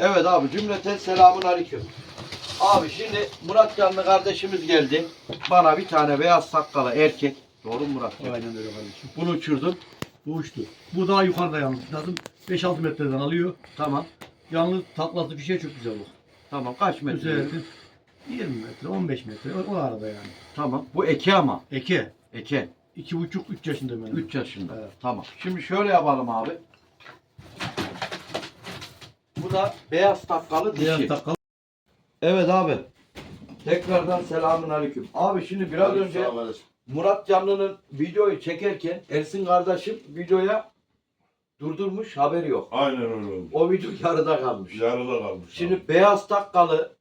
Evet abi cümleten selamun aleyküm. Abi şimdi Murat Canlı kardeşimiz geldi. Bana bir tane beyaz sakkalı erkek. Doğru mu Murat? Aynen öyle kardeşim. Bunu uçurdun. Bu uçtu. Bu daha yukarıda yalnız. Lazım 5-6 metreden alıyor. Tamam. Yalnız taklası bir şey çok güzel bu. Tamam kaç metre? sefer 20 metre, 15 metre. O, o arada yani. Tamam. Bu eke ama. Eke. Eke. 2,5-3 yaşında benim. 3 yaşında. Evet. Tamam. Şimdi şöyle yapalım abi. Bu da beyaz takkalı dişi. Diğer takkalı. Evet abi. Tekrardan selamun aleyküm. Abi şimdi biraz önce ol kardeşim. Murat Canlı'nın videoyu çekerken Ersin kardeşim videoya durdurmuş haberi yok. Aynen öyle oldu. O video yarıda kalmış. Yarıda kalmış. Şimdi beyaz takkalı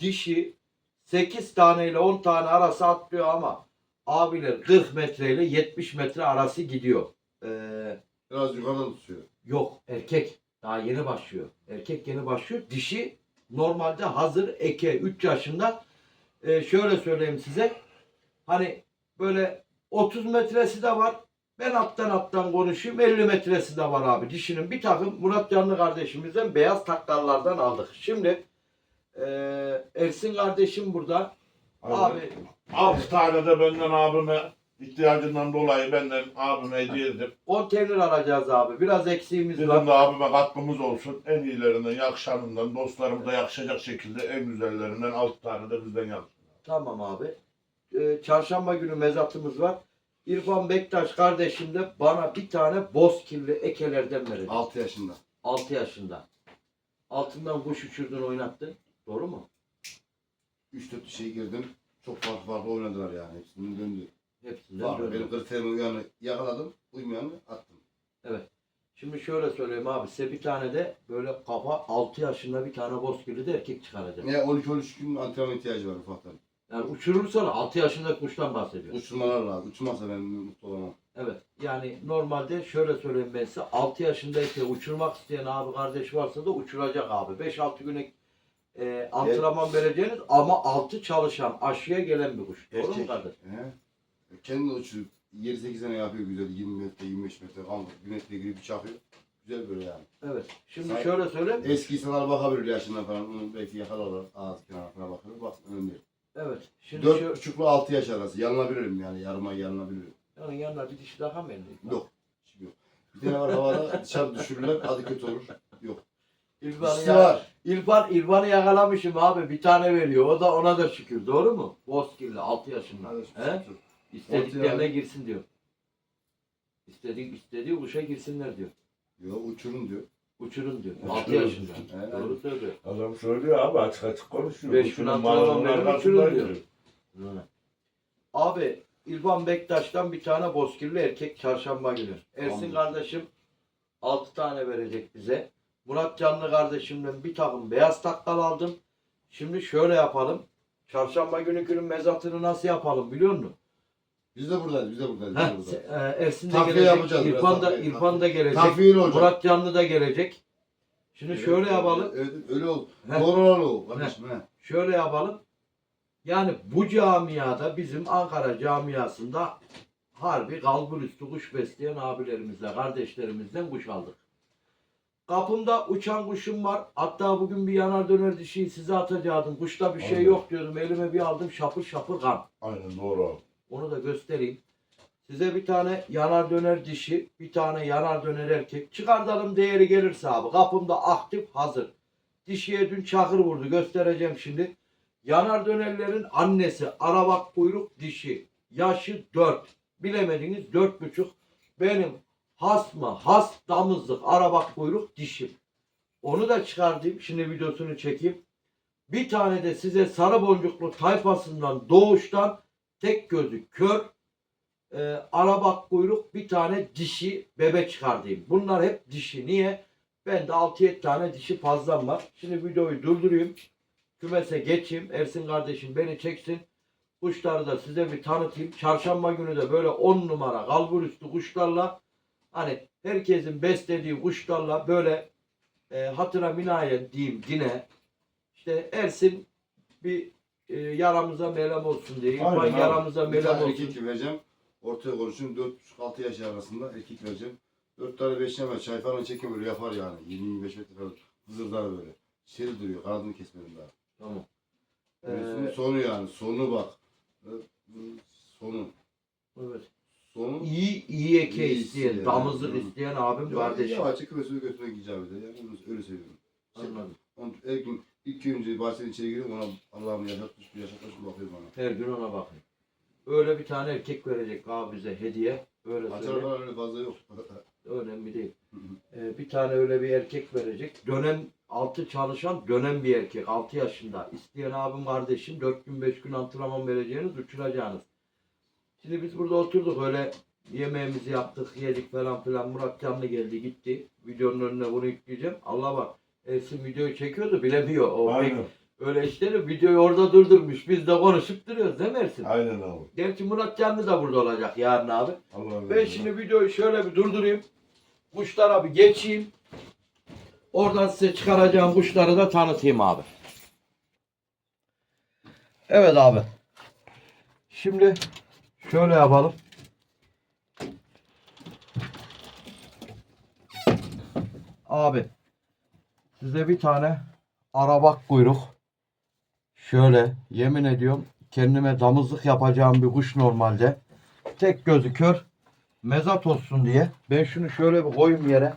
dişi 8 tane ile 10 tane arası atlıyor ama abiler 40 metre ile 70 metre arası gidiyor. Ee, biraz yukarıdan tutuyor. yok erkek daha yeni başlıyor. Erkek yeni başlıyor. Dişi normalde hazır eke 3 yaşında. Ee, şöyle söyleyeyim size. Hani böyle 30 metresi de var. Ben alttan alttan konuşayım. 50 metresi de var abi. Dişinin bir takım Murat Canlı kardeşimizden beyaz takkallardan aldık. Şimdi eee, Ersin kardeşim burada. Abi 6 tane de benden abime ihtiyacından dolayı benden abime hediye edip konteyner alacağız abi. Biraz eksiğimiz bizim var. de abime katkımız olsun. En iyilerinden, yakışanından, dostlarımıza yakışacak şekilde en güzellerinden 6 tane de bizden yapsın. Tamam abi. Eee, çarşamba günü mezatımız var. İrfan Bektaş kardeşim de bana bir tane bozkirli ekelerden verecek. 6 yaşında. 6 yaşında. Altından kuş uçurdun oynattın. Doğru mu? 3-4 şey girdim. Çok farklı farklı oynadılar yani. Hepsinin döndü. Hepsinden Var. Benim kriterime uyanı yakaladım. Uymayanı attım. Şimdi şöyle söyleyeyim abi size bir tane de böyle kafa 6 yaşında bir tane bozkirli de erkek çıkaracak. Ne 12-13 gün antrenman ihtiyacı var ufaktan. Yani uçurursa 6 yaşında kuştan bahsediyor. Uçurmalar lazım. Uçmazsa ben mutlu olamam. Evet yani normalde şöyle söyleyeyim ben size 6 yaşındayken uçurmak isteyen abi kardeş varsa da uçuracak abi. 5-6 güne e, antrenman vereceğiniz ama 6 çalışan aşıya gelen bir kuş. Doğru mu Erkek. kardeş? He. Kendi uçurup 7-8 sene yapıyor güzel. 20 metre, 25 metre kaldı. 1 metre girip çakıyor. Güzel böyle yani. Evet. Şimdi Say- şöyle söyleyeyim. Eski insanlar bakabilir yaşından falan. Onu belki yakalarlar. Ağız kenarına bakılır. Bak önemli değil. Evet. Şimdi 4 şu, buçukla 6 yaş arası. Yanılabilirim yani. Yarıma yanılabilirim. yani yanına bir dişi daha mı elde? Yok. Hiçbir yok. Bir tane var havada dışarı düşürürler. Adı kötü olur. Yok. İrfan'ı İkisi ya- var. İrfan, İrfan'ı yakalamışım abi. Bir tane veriyor. O da ona da şükür. Doğru mu? Bozkirli 6 yaşında. He? İstediklerine Ortaya- girsin diyor. İstedik, istediği kuşa girsinler diyor. Yok uçurun diyor. Uçurun diyor. Uçurun. 6 yaşında. He. Doğru söylüyor. Adam söylüyor abi açık açık konuşuyor. Beş gün antrenman verin, uçurun diyor. Abi İrfan Bektaş'tan bir tane bozkirli erkek çarşamba günü. Ersin Tamam. kardeşim 6 tane verecek bize. Murat Canlı kardeşimden bir takım beyaz takkal aldım. Şimdi şöyle yapalım. Çarşamba günü günün mezatını nasıl yapalım biliyor musun? Biz de buradayız. Biz de buradayız. Biz Heh, de buradayız. e, Ersin de Takviye gelecek. biraz, İrfan da, takviye, İrfan da gelecek. Takviyeli olacak. Murat Canlı da gelecek. Şimdi şöyle yapalım. Evet, öyle. Heh. Doğru oldu kardeşim. He. Şöyle yapalım. Yani bu camiada bizim Ankara camiasında harbi kalbur üstü kuş besleyen abilerimizle, kardeşlerimizden kuş aldık. Kapımda uçan kuşum var. Hatta bugün bir yanar döner dişiyi size atacaktım. Kuşta bir şey yok diyordum. Elime bir aldım şapır şapır kan. Aynen doğru abi. Onu da göstereyim. Size bir tane yanar döner dişi, bir tane yanar döner erkek. Çıkartalım değeri gelirse abi. Kapımda aktif hazır. Dişiye dün çakır vurdu. Göstereceğim şimdi. Yanar dönerlerin annesi arabak kuyruk dişi. Yaşı 4. Bilemediniz 4,5. Benim hasma has damızlık arabak kuyruk dişim. Onu da çıkartayım. Şimdi videosunu çekeyim. Bir tane de size sarı boncuklu tayfasından doğuştan tek gözü kör e, arabak kuyruk bir tane dişi bebe çıkartayım. Bunlar hep dişi. Niye? Ben de 6-7 tane dişi fazlam var. Şimdi videoyu durdurayım. Kümese geçeyim. Ersin kardeşim beni çeksin. Kuşları da size bir tanıtayım. Çarşamba günü de böyle 10 numara kalbur üstü kuşlarla hani herkesin beslediği kuşlarla böyle e, hatıra minayen diyeyim yine işte Ersin bir e, yaramıza melem olsun diye. Aynen İrfan abi. yaramıza Bir melem tane olsun. erkek vereceğim. Ortaya konuşun 4,5-6 yaş arasında erkek vereceğim. 4 tane 5 tane çay falan çekin böyle yapar yani. 20-25 metre falan. Hızırdar böyle. Şeri duruyor. Kanadını kesmedim daha. Tamam. Ee, Ee, sonu yani. Sonu bak. Ee, Sonu. evet. Sonu. İyi iyi eke İyi isteyen, isteyen, damızlık hı. isteyen abim Ya, kardeşim. Yavaşça kümesini götürmek icap eder. Yani öyle söylüyorum. Anladım. Onu her gün ilk önce bahçenin içeri giriyorum ona Allah'ım yaşatmış bir yaşatmış mı bakıyor bana. Her gün ona bakın. Öyle bir tane erkek verecek abi bize hediye. Öyle söyleyeyim. Açarlar öyle fazla yok. Önemli değil. Ee, bir tane öyle bir erkek verecek. Dönem altı çalışan dönem bir erkek. 6 yaşında. İsteyen abim kardeşim 4 gün 5 gün antrenman vereceğiniz uçuracağınız. Şimdi biz burada oturduk öyle yemeğimizi yaptık yedik falan filan. Murat canlı geldi gitti. Videonun önüne bunu yükleyeceğim. Allah bak Ersin videoyu çekiyordu bilemiyor. O pek Aynen. öyle işleri videoyu orada durdurmuş. Biz de konuşup duruyoruz değil mi Ersin? Aynen abi. Gerçi Murat Canlı da burada olacak yarın abi. Allah Ben şimdi videoyu şöyle bir durdurayım. Kuşlara bir geçeyim. Oradan size çıkaracağım kuşları da tanıtayım abi. Evet abi. Şimdi şöyle yapalım. Abi size bir tane arabak kuyruk. Şöyle yemin ediyorum kendime damızlık yapacağım bir kuş normalde. Tek gözü kör mezat olsun diye ben şunu şöyle bir koyayım yere.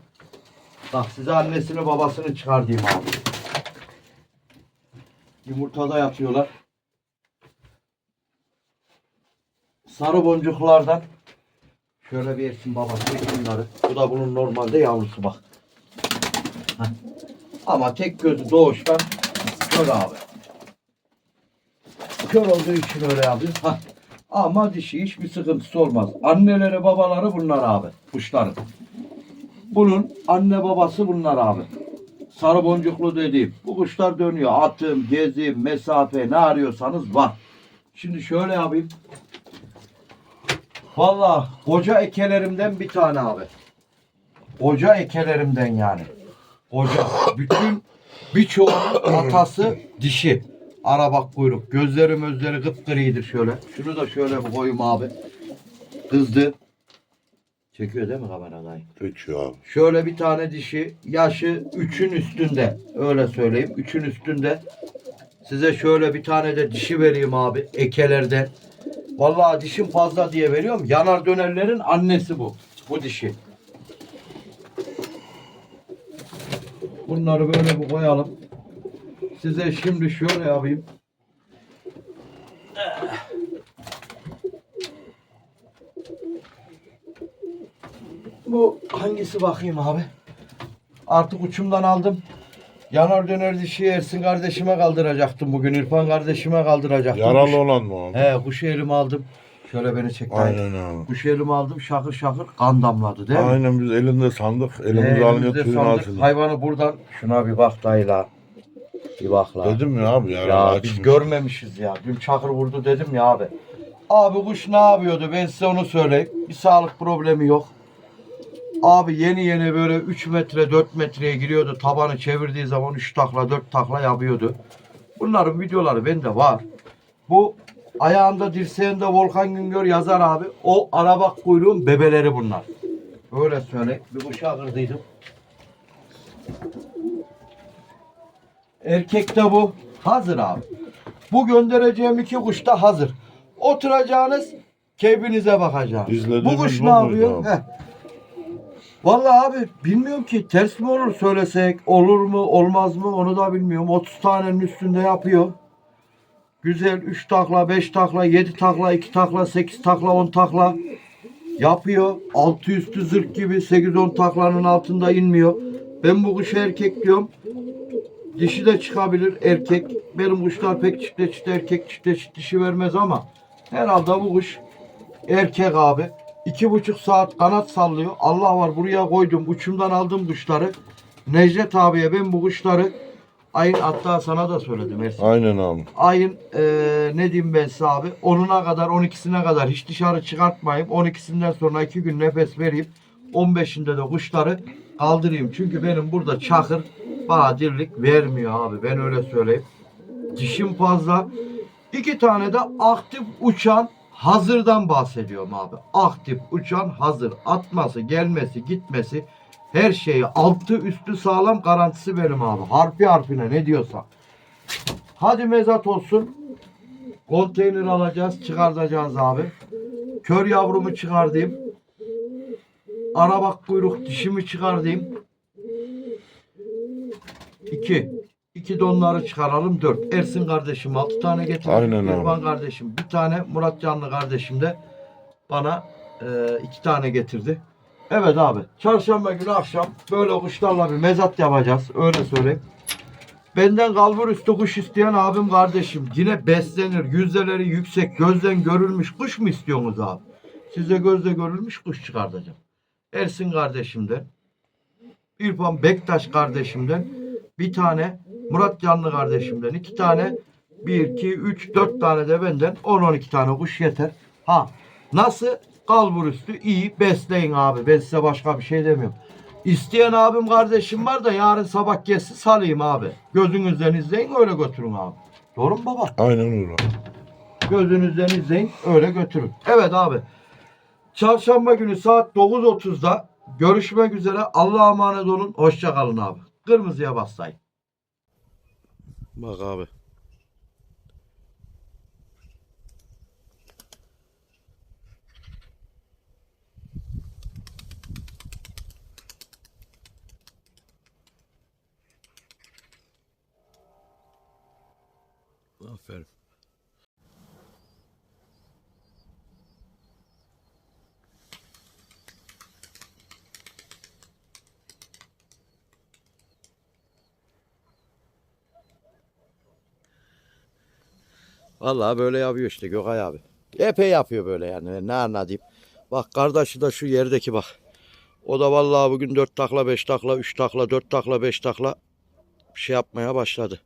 Bak size annesini babasını çıkardayım abi. Yumurtada yatıyorlar. Sarı boncuklardan şöyle bir Ersin babası bunları. Bu da bunun normalde yavrusu bak. Heh. Ama tek gözü doğuştan kör abi. Kör olduğu için öyle yapıyor. Heh. Ama dişi hiçbir sıkıntısı olmaz. Anneleri babaları bunlar abi. Kuşların. Bunun anne babası bunlar abi. Sarı boncuklu dediğim. Bu kuşlar dönüyor. Atım, gezi, mesafe ne arıyorsanız var. Şimdi şöyle yapayım. Valla koca ekelerimden bir tane abi. Koca ekelerimden yani. Koca. Bütün birçoğu atası dişi. Arabak kuyruk. Gözleri mözleri kıpkırıdır şöyle. Şunu da şöyle bir koyayım abi. Kızdı. Çekiyor değil mi kameradayı? Geçiyor abi. Şöyle bir tane dişi. Yaşı 3'ün üstünde. Öyle söyleyeyim. 3'ün üstünde. Size şöyle bir tane de dişi vereyim abi. Ekelerden. Vallahi dişim fazla diye veriyorum. Yanar dönerlerin annesi bu. Bu dişi. Bunları böyle bir koyalım. Size şimdi şöyle yapayım. Bu hangisi bakayım abi? Artık uçumdan aldım. Yanar döner dişi Ersin kardeşime kaldıracaktım bugün. İrfan kardeşime kaldıracaktım. Yaralı olan mı abi? He kuşu elime aldım. Şöyle beni çek. dayı. Aynen abi. Kuşu elime aldım şakır şakır kan damladı değil mi? Aynen biz elinde sandık. Elimize He, alınca elimizde suyun sandık. altında. Hayvanı buradan şuna bir bak dayı la. Bir bak la. Dedim ya abi Ya açmış. biz görmemişiz ya. Dün çakır vurdu dedim ya abi. Abi kuş ne yapıyordu ben size onu söyleyeyim. Bir sağlık problemi yok. Abi yeni yeni böyle 3 metre 4 metreye giriyordu. Tabanı çevirdiği zaman 3 takla 4 takla yapıyordu. Bunların videoları bende var. Bu ayağında dirseğinde Volkan Güngör yazar abi. O arabak kuyruğun bebeleri bunlar. Öyle söyle. Bir kuşa kırdıydım. Erkekte bu. Hazır abi. Bu göndereceğim iki kuş da hazır. Oturacağınız keyfinize bakacaksınız. İzlediğimiz Bu kuş ne yapıyor? Heh. Vallahi abi bilmiyorum ki ters mi olur söylesek, olur mu olmaz mı onu da bilmiyorum. 30 tanenin üstünde yapıyor. Güzel 3 takla, 5 takla, 7 takla, 2 takla, 8 takla, 10 takla yapıyor. Altı üstü zırh gibi 8-10 taklanın altında inmiyor. Ben bu kuşa erkek diyorum. Dişi de çıkabilir erkek. Benim kuşlar pek çifte çifte erkek çifte çift dişi vermez ama herhalde bu kuş erkek abi. İki buçuk saat kanat sallıyor. Allah var buraya koydum. Uçumdan aldım kuşları. Necdet abiye ben bu kuşları ayın hatta sana da söyledim Ersin. Aynen abi. Ayın eee, ne diyeyim ben size abi 10'una kadar 12'sine kadar hiç dışarı çıkartmayayım. 12'sinden sonra 2 gün nefes vereyim. 15'inde de kuşları kaldırayım. Çünkü benim burada çakır bana dirlik vermiyor abi. Ben öyle söyleyeyim. Dişim fazla. İki tane de aktif uçan hazırdan bahsediyorum abi. Aktif uçan hazır. Atması, gelmesi, gitmesi Her şeyi altı üstü sağlam garantisi benim abi. Harfi harfine ne diyorsa. Hadi mezat olsun. Konteyner alacağız, çıkartacağız abi. Kör yavrumu çıkardayım. Arabak kuyruk dişimi çıkardayım. İki. İki donları çıkaralım. Dört. Ersin kardeşim altı tane getirdi. Aynen abi. İrfan kardeşim bir tane. Murat Canlı kardeşim de bana e, iki tane getirdi. Evet abi. Çarşamba günü akşam böyle kuşlarla bir mezat yapacağız. Öyle söyleyeyim. Benden kalbur üstü kuş isteyen abim kardeşim. Yine beslenir. Yüzdeleri yüksek. Gözden görülmüş kuş mu istiyorsunuz abi? Size gözle görülmüş kuş çıkartacağım. Ersin kardeşimden. İrfan Bektaş kardeşimden. Bir tane Murat Canlı kardeşimden. iki tane. Bir, iki, üç, dört tane de benden. 10-12 tane kuş yeter. Ha nasıl? Kalbur üstü iyi besleyin abi. Ben size başka bir şey demiyorum. İsteyen abim kardeşim var da yarın sabah gelsin salayım abi. Gözünüzden izleyin öyle götürün abi. Doğru mu baba? Aynen öyle. Gözünüzden izleyin öyle götürün. Evet abi. Çarşamba günü saat 9.30'da görüşmek üzere. Allah'a emanet olun. Hoşça kalın abi. Kırmızıya basayım. Bak abi. Aferin. Vallahi böyle yapıyor işte Gökay abi. Epey yapıyor böyle yani ne anlatayım. Bak kardeşi de şu yerdeki bak. O da vallahi bugün 4 takla 5 takla 3 takla 4 takla 5 takla şey yapmaya başladı.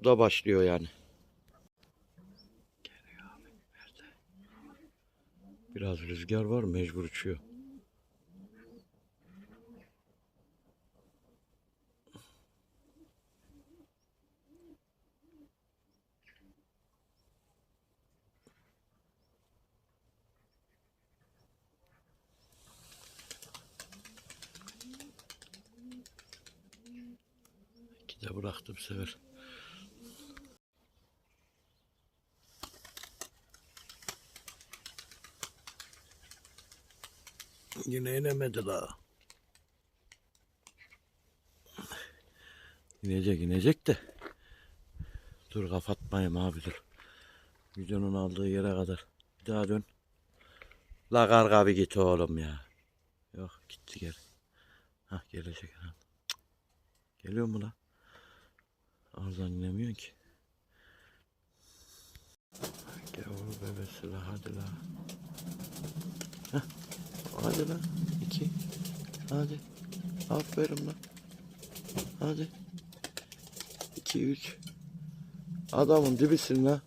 O da başlıyor yani. Geliyor abi, nerede? Biraz rüzgar var mecbur uçuyor. İki de bıraktı bu Yine inemedi la. İnecek inecek de. Dur kapatmayayım abi dur. Videonun aldığı yere kadar. Bir daha dön. La karga bir git oğlum ya. Yok gitti geri. Hah gelecek herhalde. Geliyor mu la? Oradan inemiyorsun ki. Gavur bebesi la hadi la. Heh. Hadi lan. iki. Hadi. Aferin lan. Hadi. İki, üç. Adamın dibisin la.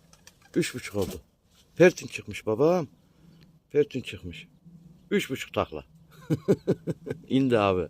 Üç buçuk oldu. Pertin çıkmış babam. Pertin çıkmış. Üç buçuk takla. İndi abi.